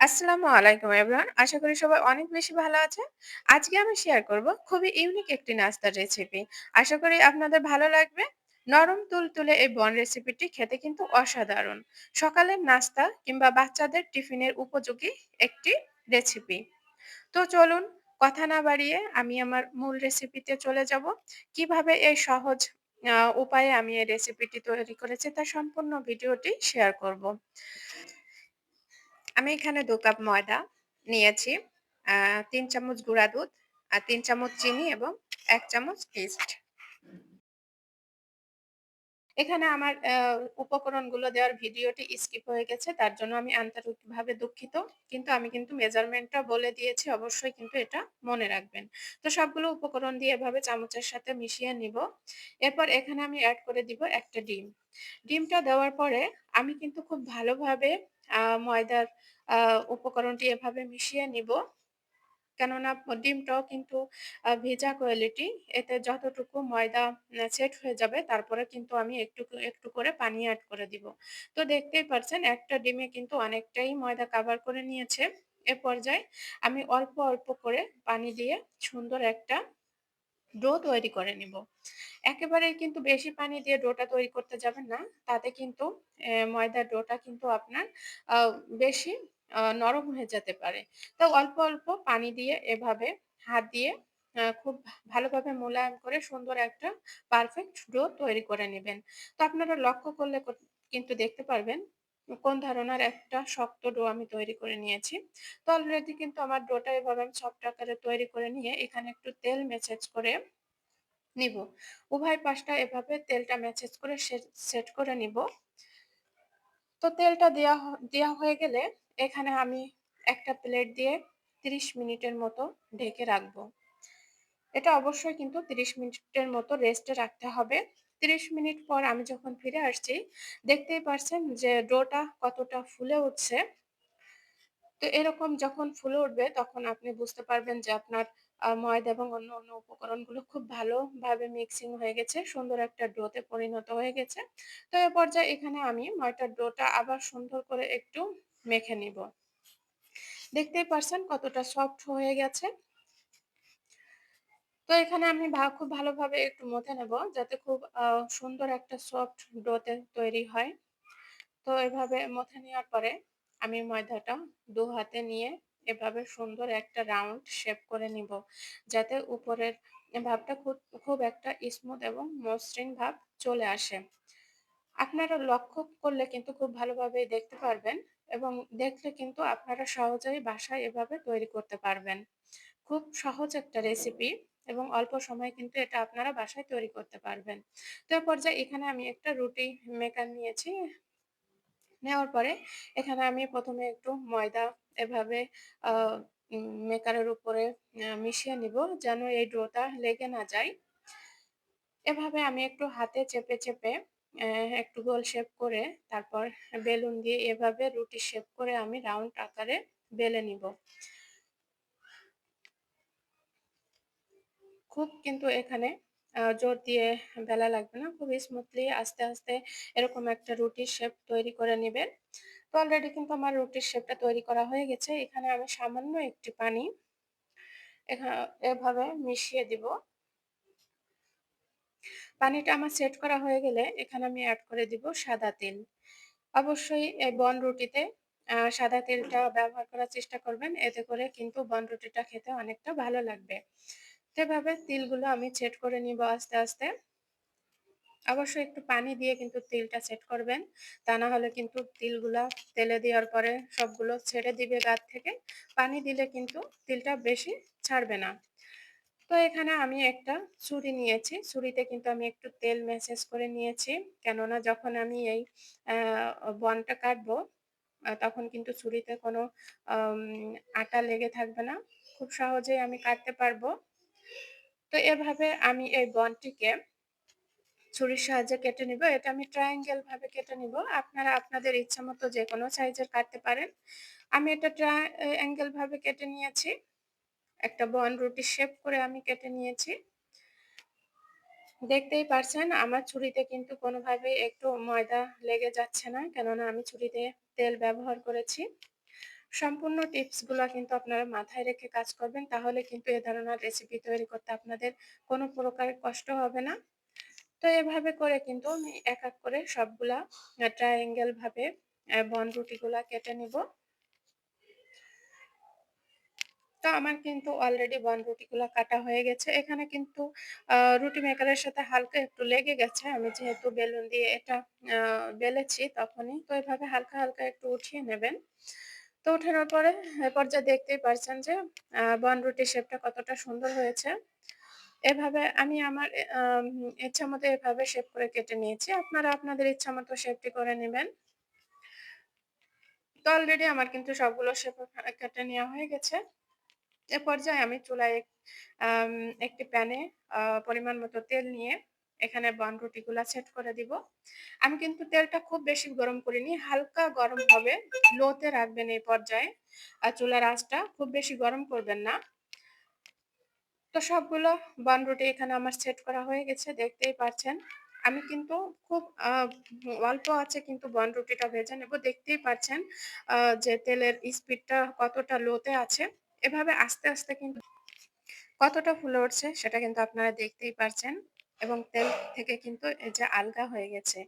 আসসালামু আলাইকুম এভরিওয়ান। আশা করি সবাই অনেক বেশি ভালো আছেন। আজকে আমি শেয়ার করব খুবই ইউনিক একটি নাস্তার রেসিপি। আশা করি আপনাদের ভালো লাগবে। নরম তুলতুলে এই বন রেসিপিটি খেতে কিন্তু অসাধারণ। সকালের নাস্তা কিংবা বাচ্চাদের টিফিনের উপযোগী একটি রেসিপি। তো চলুন কথা না বাড়িয়ে আমি আমার মূল রেসিপিতে চলে যাব। কীভাবে এই সহজ উপায়ে আমি এই রেসিপিটি তৈরি করেছি তার সম্পূর্ণ ভিডিওটি শেয়ার করব। আমি এখানে দু কাপ ময়দা নিয়েছি, ৩ চামচ গুঁড়া দুধ, আর তিন চামচ চিনি এবং এক চামচ ইস্ট। এখানে আমার উপকরণগুলো দেওয়ার ভিডিওটি স্কিপ হয়ে গেছে। তার জন্য আমি আন্তরিকভাবে দুঃখিত। কিন্তু আমি কিন্তু মেজারমেন্টটা বলে দিয়েছি। অবশ্যই কিন্তু এটা মনে রাখবেন। তো সবগুলো উপকরণ দিয়ে এভাবে চামচের সাথে মিশিয়ে নিব। এরপর এখানে আমি অ্যাড করে দিব একটা ডিম। ডিমটা দেওয়ার পরে আমি কিন্তু খুব ভালোভাবে ময়দার উপকরণটি এভাবে মিশিয়ে নিব। কেননা ডিমটাও কিন্তু ভেজা কোয়ালিটি। এতে যতটুকু ময়দা সেট হয়ে যাবে তারপরে কিন্তু আমি একটু, একটু করে পানি এড করে দিব। তো দেখতেই পারছেন একটা ডিমে কিন্তু অনেকটাই ময়দা কাভার করে নিয়েছে। এ পর্যায়ে আমি অল্প, অল্প করে পানি দিয়ে সুন্দর একটা ডো তৈরি করে নিব। একেবারেই কিন্তু বেশি পানি দিয়ে ডোটা তৈরি করতে যাবেন না। তাতে কিন্তু ময়দার ডোটা কিন্তু আপনার বেশি নরম হয়ে যেতে পারে। তো অল্প, অল্প পানি দিয়ে এভাবে হাত দিয়ে খুব ভালোভাবে মোলায়েম করে সুন্দর একটা পারফেক্ট ডো তৈরি করে নেবেন তো আপনারা লক্ষ্য করলে কিন্তু দেখতে পারবেন কোন ধরনের একটা শক্ত ডো আমি তৈরি করে নিয়েছি। তো অলরেডি কিন্তু আমার ডোটা এভাবে আমি সফট আকারে তৈরি করে নিয়ে এখানে একটু তেল মেসেজ করে নিব। উভয় পাশটা এভাবে তেলটা মেসেজ করে সেট করে নিব। তো তেলটা দেয়া হ দেয়া হয়ে গেলে এখানে আমি একটা প্লেট দিয়ে ৩০ মিনিটের মতো ঢেকে রাখব। এটা অবশ্যই কিন্তু ৩০ মিনিটের মতো রেস্টে রাখতে হবে। ৩০ মিনিট পর আমি যখন ফিরে আসছি, দেখতেই পারছেন যে ডোটা কতটা ফুলে উঠছে। তো এরকম যখন ফুলে উঠবে তখন আপনি বুঝতে পারবেন যে আপনার ময়দা এবং অন্য, অন্য উপকরণগুলো খুব ভালোভাবে মিক্সিং হয়ে গেছে। সুন্দর একটা ডোতে পরিণত হয়ে গেছে। তো এ পর্যায়ে এখানে আমি ময়দার ডোটা আবার সুন্দর করে একটু মেখে নিব। দেখতেই পারছেন কতটা সফট হয়ে গেছে। তো এখানে আমি খুব ভালোভাবে একটু মথে নেব যাতে খুব সুন্দর একটা সফট ডোতে তৈরি হয়। তো এভাবে মথে নেওয়ার পরে আমি ময়দাটা দু হাতে নিয়ে এভাবে সুন্দর একটা রাউন্ড শেপ করে নিব। যাতে উপরের ভাবটা খুব, খুব একটা স্মুথ এবং মসৃণ ভাব চলে আসে। আপনারা লক্ষ্য করলে কিন্তু খুব ভালোভাবেই দেখতে পারবেন এবং দেখলে কিন্তু আপনারা সহজেই বাসায় এভাবে তৈরি করতে পারবেন। খুব সহজ একটা রেসিপি এবং অল্প সময়ে কিন্তু এটা আপনারা বাসায় তৈরি করতে পারবেন। তো এ পর্যায়ে এখানে আমি একটা রুটি মেকার নিয়েছি। নেওয়ার পরে এখানে আমি প্রথমে একটু ময়দা এভাবে মেকারের উপরে মিশিয়ে নিব যেন এই ডোটা লেগে না যায়। এভাবে আমি একটু হাতে চেপে, চেপে একটু গোল শেপ করে তারপর বেলুন দিয়ে এভাবে রুটি শেপ করে আমি রাউন্ড আকারে বেলে নিব। খুব কিন্তু এখানে জোর দিয়ে বেলা লাগবে না। খুব স্মুথলি আস্তে, আস্তে এরকম একটা রুটির শেপ তৈরি করে নিবেন। তো অলরেডি কিন্তু আমার রুটির শেপটা তৈরি করা হয়ে গেছে। এখানে আমি সামান্য একটি পানি এভাবে মিশিয়ে দিব। পানিটা আমার সেট করা হয়ে গেলে এখানে আমি অ্যাড করে দিব সাদা তেল। অবশ্যই এই বন রুটিতে সাদা তেলটা ব্যবহার করার চেষ্টা করবেন। এতে করে কিন্তু বন রুটিটা খেতে অনেকটা ভালো লাগবে। তো এভাবে তিলগুলো আমি সেট করে নিব আস্তে, আস্তে। অবশ্যই একটু পানি দিয়ে কিন্তু তিলটা সেট করবেন। তা না হলে কিন্তু তিলগুলা তেলে দেওয়ার পরে সবগুলো ছেড়ে দিবে গাছ থেকে। পানি দিলে কিন্তু তিলটা বেশি ছাড়বে না। তো এখানে আমি একটা ছুরি নিয়েছি। ছুরিতে কিন্তু আমি একটু তেল মেসেজ করে নিয়েছি। কেননা যখন আমি এই বনটা কাটবো তখন কিন্তু ছুরিতে কোনো আটা লেগে থাকবে না। খুব সহজেই আমি কাটতে পারব। তো এভাবে আমি এই বনটিকে ছুরির সাহায্যে কেটে নিব। এটা আমি ট্রায়াঙ্গেল ভাবে কেটে নিব। আপনারা আপনাদের ইচ্ছামত যেকোনো সাইজের কাটতে পারেন। আমি এটা ট্রা এ অ্যাঙ্গেল ভাবে কেটে নিয়েছি। একটা বন রুটি শেপ করে আমি কেটে নিয়েছি। দেখতেই পারছেন, আমার ছুরিতে কিন্তু কোনোভাবেই একটু ময়দা লেগে যাচ্ছে না। কেননা আমি ছুরিতে তেল ব্যবহার করেছি। সম্পূর্ণ টিপসগুলা কিন্তু আপনারা মাথায় রেখে কাজ করবেন। তাহলে কিন্তু এ ধরনের রেসিপি তৈরি করতে আপনাদের কোনো প্রকার কষ্ট হবে না। তো এভাবে করে কিন্তু আমি এক, এক করে সবগুলা ট্রায়াঙ্গেল ভাবে অ্যা বনরুটিগুলা কেটে নিব। তো আমার কিন্তু অলরেডি বনরুটিগুলা কাটা হয়ে গেছে। এখানে কিন্তু রুটি মেকারের সাথে হালকা একটু লেগে গেছে। আমি যেহেতু বেলুন দিয়ে এটা বেলেছি তখনই। তো এভাবে হালকা, হালকা একটু উঠিয়ে নেবেন। তো উঠানোর পরে এ পর্যায়ে দেখতেই পারছেন যে আ বনরুটির শেপটা কতটা সুন্দর হয়েছে। এভাবে আমি আমার আম ইচ্ছামত এভাবে শেপ করে কেটে নিয়েছি। আপনারা আপনাদের ইচ্ছামত শেপটি করে নেবেন তো অলরেডি আমার কিন্তু সবগুলো শেপ কেটে নেওয়া হয়ে গেছে। এ পর্যায়ে আমি চুলায় একটি প্যানে, আ, পরিমাণ মতো তেল নিয়ে এখানে বনরুটিগুলা সেট করে দিব। আমি কিন্তু তেলটা খুব বেশি গরম করিনি। হালকা গরম হবে। লোতে রাখবেন এই পর্যায়ে। আর চুলার আঁচটা খুব বেশি গরম করবেন না। তো সবগুলো বনরুটি এখানে আমার সেট করা হয়ে গেছে দেখতেই পারছেন। আমি কিন্তু খুব অল্প আছে কিন্তু বনরুটিটা ভেজে নেব। দেখতেই পারছেন আ যে তেলের স্পিডটা কতটা লোতে আছে। এভাবে আস্তে, আস্তে কিন্তু কতটা ফুলে উঠছে সেটা কিন্তু আপনারা দেখতেই পারছেন। এবং তেল থেকে কিন্তু এই যে আলগা হয়ে গেছে।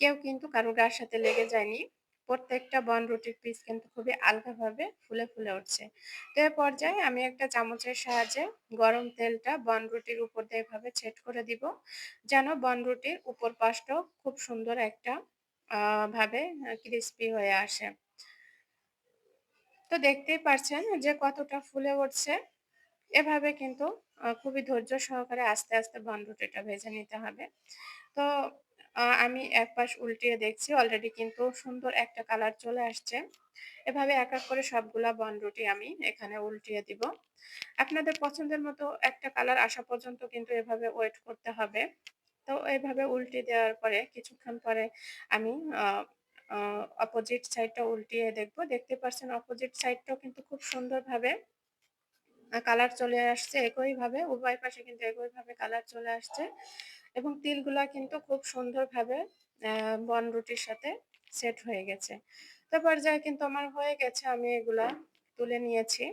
কেউ কিন্তু কারও গায়ের সাথে লেগে যায়নি। প্রত্যেকটা বনরুটির পিস কিন্তু খুবই আলগাভাবে ফুলে, ফুলে উঠছে। তো এ পর্যায়ে আমি একটা চামচের সাহায্যে গরম তেলটা বনরুটির উপর দিয়ে এভাবে ছেট করে দিব। যেন বনরুটির উপর পাশটাও খুব সুন্দর একটা ভাবে ক্রিস্পি হয়ে আসে। তো দেখতেই পারছেন যে কতটা ফুলে উঠছে। এভাবে কিন্তু খুবই ধৈর্য সহকারে আস্তে, আস্তে বনরুটিটা ভেজে নিতে হবে। তো আ আমি এক পাশ উল্টিয়ে দেখছি অলরেডি কিন্তু সুন্দর একটা কালার চলে আসছে। এভাবে এক, এক করে সবগুলা বনরুটি আমি এখানে উল্টিয়ে দিব। আপনাদের পছন্দের মতো একটা কালার আসা পর্যন্ত কিন্তু এভাবে ওয়েট করতে হবে। তো এভাবে উল্টে দেওয়ার পরে কিছুক্ষণ পরে আমি অপোজিট সাইডটা উল্টিয়ে দেখব। দেখতে পারছেন অপোজিট সাইডটাও কিন্তু খুব সুন্দরভাবে কালার চলে আসছে একইভাবে উভয় পাশে কিন্তু একইভাবে কালার চলে আসছে। এবং তিলগুলা কিন্তু খুব সুন্দরভাবে অ্যা বনরুটির সাথে সেট হয়ে গেছে। তো পর্যায়ে কিন্তু আমার হয়ে গেছে, আমি এগুলা তুলে নিয়েছি।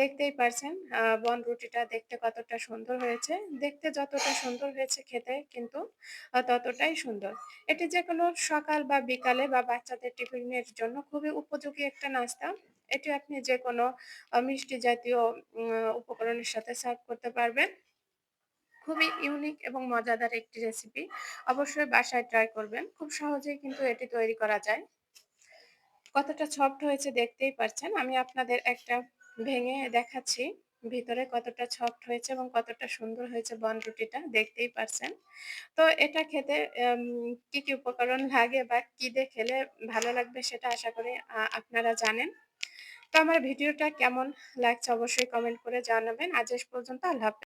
দেখতেই পারছেন আ বনরুটিটা দেখতে কতটা সুন্দর হয়েছে। দেখতে যতটা সুন্দর হয়েছে খেতে কিন্তু ততটাই সুন্দর। এটি যেকোনো সকাল বা বিকালে বা বাচ্চাদের টিফিনের জন্য খুবই উপযোগী একটা নাস্তা। এটি আপনি যেকোনো আ মিষ্টি জাতীয় উপকরণের সাথে সার্ভ করতে পারবেন। খুবই ইউনিক এবং মজাদার একটি রেসিপি। অবশ্যই বাসায় ট্রাই করবেন। খুব সহজেই কিন্তু এটি তৈরি করা যায়। কতটা সফট হয়েছে দেখতেই পারছেন। আমি আপনাদের একটা ভেঙে দেখাচ্ছি। ভিতরে কতটা সফট হয়েছে এবং কতটা সুন্দর হয়েছে বনরুটিটা দেখতেই পারছেন। তো এটা খেতে কি, কি উপকরণ লাগে বা কি দিয়ে খেলে ভালো লাগবে সেটা আশা করি আপনারা জানেন। তো আমার ভিডিওটা কেমন লাগছে অবশ্যই কমেন্ট করে জানাবেন। আজ পর্যন্ত আল্লাহ।